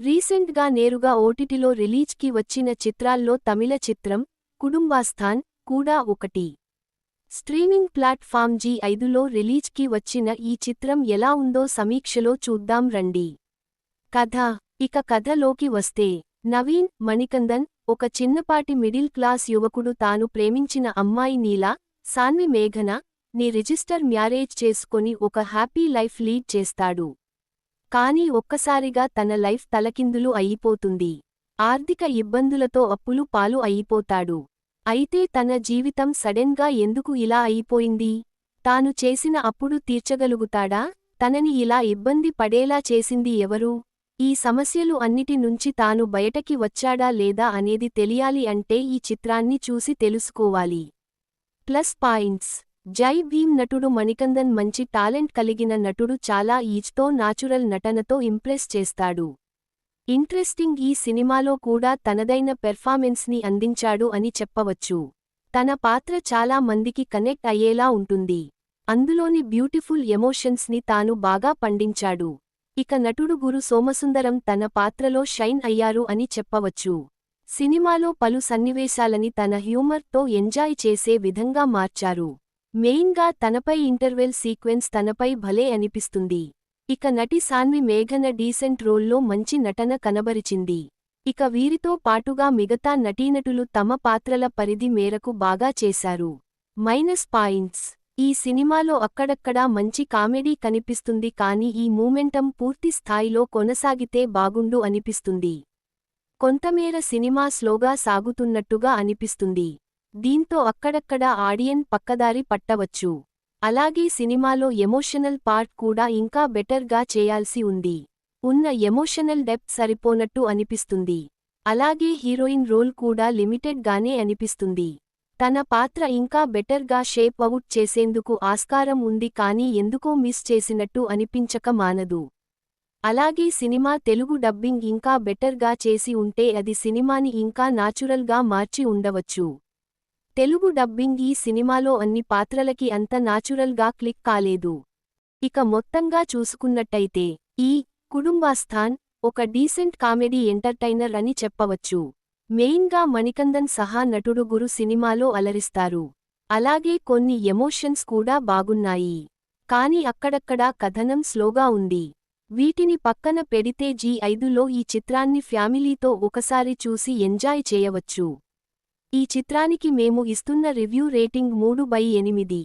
రీసెంట్గా నేరుగా ఓటిటిలో రిలీజ్కి వచ్చిన చిత్రాల్లో తమిళ చిత్రం కుటుంబాస్థాన్ కూడా ఒకటి. స్ట్రీమింగ్ ప్లాట్ఫామ్ జీ ఐదులో రిలీజ్కి వచ్చిన ఈ చిత్రం ఎలా ఉందో సమీక్షలో చూద్దాం రండి. కథ. ఇక కథలోకి వస్తే నవీన్ మణికందన్ ఒక చిన్నపాటి మిడిల్ క్లాస్ యువకుడు తాను ప్రేమించిన అమ్మాయి నీలా సాన్వి మేఘన ని రిజిస్టర్ మ్యారేజ్ చేసుకొని ఒక హ్యాపీ లైఫ్ లీడ్ చేస్తాడు. కాని ఒక్కసారిగా తన లైఫ్ తలకిందులు అయిపోతుంది. ఆర్థిక ఇబ్బందులతో అప్పులు పాలు అయిపోతాడు. అయితే తన జీవితం సడెన్గా ఎందుకు ఇలా అయిపోయింది? తాను చేసిన అప్పుడు తీర్చగలుగుతాడా? తనని ఇలా ఇబ్బంది పడేలా చేసింది ఎవరు? ఈ సమస్యలు అన్నిటి నుంచి తాను బయటకి వచ్చాడా లేదా అనేది తెలియాలి అంటే ఈ చిత్రాన్ని చూసి తెలుసుకోవాలి. Plus points. జై భీమ్ నటుడు మణికందన్ మంచి టాలెంట్ కలిగిన నటుడు చాలా ఈజ్తో నాచురల్ నటనతో ఇంప్రెస్ చేస్తాడు. ఇంట్రెస్టింగ్ ఈ సినిమాలో కూడా తనదైన పెర్ఫార్మెన్స్ని అందించాడు అని చెప్పవచ్చు. తన పాత్ర చాలా మందికి కనెక్ట్ అయ్యేలా ఉంటుంది. అందులోని బ్యూటిఫుల్ ఎమోషన్స్ని తాను బాగా పండించాడు. ఇక నటుడు గురు సోమసుందరం తన పాత్రలో షైన్ అయ్యారు అని చెప్పవచ్చు. సినిమాలో పలు సన్నివేశాలని తన హ్యూమర్తో ఎంజాయ్ చేసే విధంగా మార్చారు. మెయిన్గా తనపై ఇంటర్వెల్ సీక్వెన్స్ తనపై భలే అనిపిస్తుంది. ఇక నటి సాన్వి మేఘన డీసెంట్ రోల్లో మంచి నటన కనబరిచింది. ఇక వీరితో పాటుగా మిగతా నటీనటులు తమ పాత్రల పరిధి మేరకు బాగా చేశారు. Minus points. ఈ సినిమాలో అక్కడక్కడా మంచి కామెడీ కనిపిస్తుంది కాని ఈ మూమెంటం పూర్తి స్థాయిలో కొనసాగితే బాగుండు అనిపిస్తుంది. కొంతమేర సినిమా స్లోగా సాగుతున్నట్టుగా అనిపిస్తుంది. దీంతో అక్కడక్కడ ఆడియన్ పక్కదారి పట్టవచ్చు. అలాగే సినిమాలో ఎమోషనల్ పార్ట్ కూడా ఇంకా బెటర్గా చేయాల్సి ఉంది. ఉన్న ఎమోషనల్ డెప్త్ సరిపోనట్టు అనిపిస్తుంది. అలాగే హీరోయిన్ రోల్ కూడా లిమిటెడ్ గానే అనిపిస్తుంది. తన పాత్ర ఇంకా బెటర్గా షేప్ అవుట్ చేసేందుకు ఆస్కారం ఉంది కానీ ఎందుకో మిస్ చేసినట్టు అనిపించక మానదు. అలాగే సినిమా తెలుగు డబ్బింగ్ ఇంకా బెటర్గా చేసి ఉంటే అది సినిమాని ఇంకా నాచురల్గా మార్చి ఉండవచ్చు. తెలుగు డబ్బింగ్ ఈ సినిమాలో అన్ని పాత్రలకి అంత నాచురల్గా క్లిక్ కాలేదు. ఇక మొత్తంగా చూసుకున్నట్టయితే ఈ కుటుంబాస్థాన్ ఒక డీసెంట్ కామెడీ ఎంటర్టైనర్ అని చెప్పవచ్చు. మెయిన్గా మణికందన్ సహా నటుడు గురు సినిమాలో అలరిస్తారు. అలాగే కొన్ని ఎమోషన్స్ కూడా బాగున్నాయి. కాని అక్కడక్కడా కథనం స్లోగా ఉంది. వీటిని పక్కన పెడితే జీ ఐదులో ఈ చిత్రాన్ని ఫ్యామిలీతో ఒకసారి చూసి ఎంజాయ్ చేయవచ్చు. ఈ చిత్రానికి మేము ఇస్తున్న రివ్యూ రేటింగ్ మూడు బై ఎనిమిది.